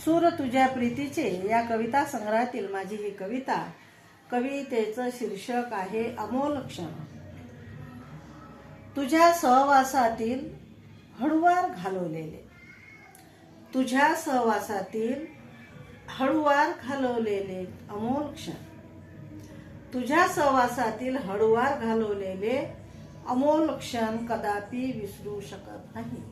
सूर तुझ्या प्रीतीचे या कविता संग्रहातील माझी ही कविता. कवितेचं शीर्षक आहे अमोल क्षण. तुझ्या सहवासातील हळुवार घालवलेले. तुझ्या सहवासातील हळुवार घालवलेले अमोल क्षण. तुझ्या सहवासातील हळुवार घालवलेले अमोल क्षण कदापि विसरू शकत नाही.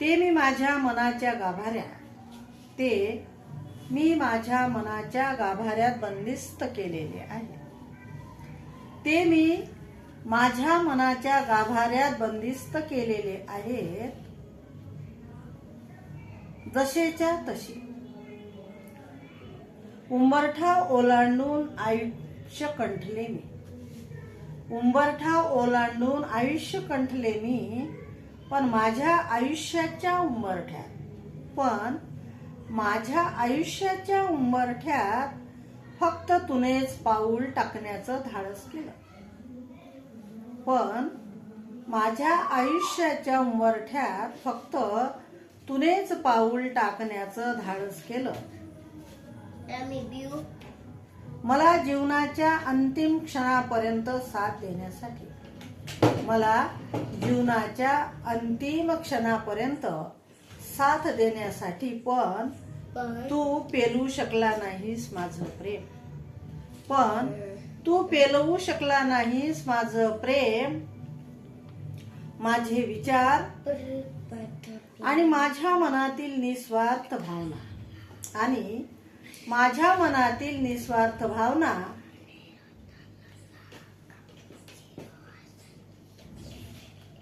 ते मी माझ्या मनाच्या गाभाऱ्या ते मी माझ्या मनाच्या गाभाऱ्यात बंदिस्त केलेले आहे. ते मी माझ्या मनाच्या गाभाऱ्यात बंदिस्त केलेले आहेत. जसेच्या तशी. उंबरठा ओलांडून आयुष्य कंठले मी. उंबरठा ओलांडून आयुष्य कंठले मी. पण माझ्या आयुष्याच्या उंबरठ्यात. पण माझ्या आयुष्याच्या उंबरठ्यात फक्त तुनेच पाऊल टाकण्याचं धाडस केलं. पण माझ्या आयुष्याच्या उंबरठ्यात फक्त तुनेच पाऊल टाकण्याचं धाडस केलं. मला जीवनाच्या अंतिम क्षणापर्यंत साथ देण्यासाठी. मला जीवनाच्या अंतिम क्षणापर्यंत साथ देण्यासाठी पण तू पेलू शकला नाहीस माझं प्रेम. पण तू पेलवू शकला नाहीस माझं प्रेम. माझे विचार आणि माझ्या मनातील निस्वार्थ भावना. आणि माझ्या मनातील निस्वार्थ भावना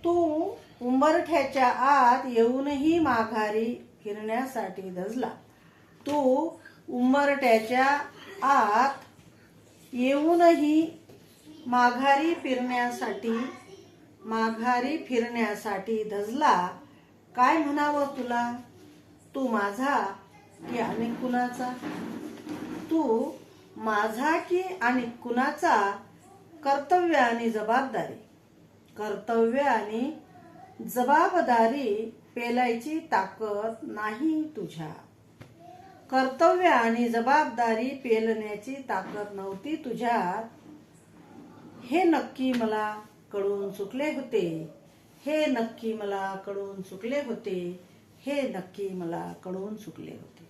तू उंबरठ्याच्या आत येऊनही माघारी फिरण्यासाठी धजला. तू उंबरठ्याच्या आत येऊनही माघारी फिरण्यासाठी माघारी फिरण्यासाठी धजला. काय म्हणावं तुला? तू माझा की आणि कुणाचा? तू माझा की आणि कुणाचा? कर्तव्य आणि जबाबदारी. कर्तव्य आणि जबाबदारी पेलायची ताकद नाही तुझ्या. कर्तव्य आणि जबाबदारी पेलण्याची ताकद नव्हती तुझ्यात. हे नक्की मला कळून चुकले होते. हे नक्की मला कळून चुकले होते. हे नक्की मला कळून चुकले होते.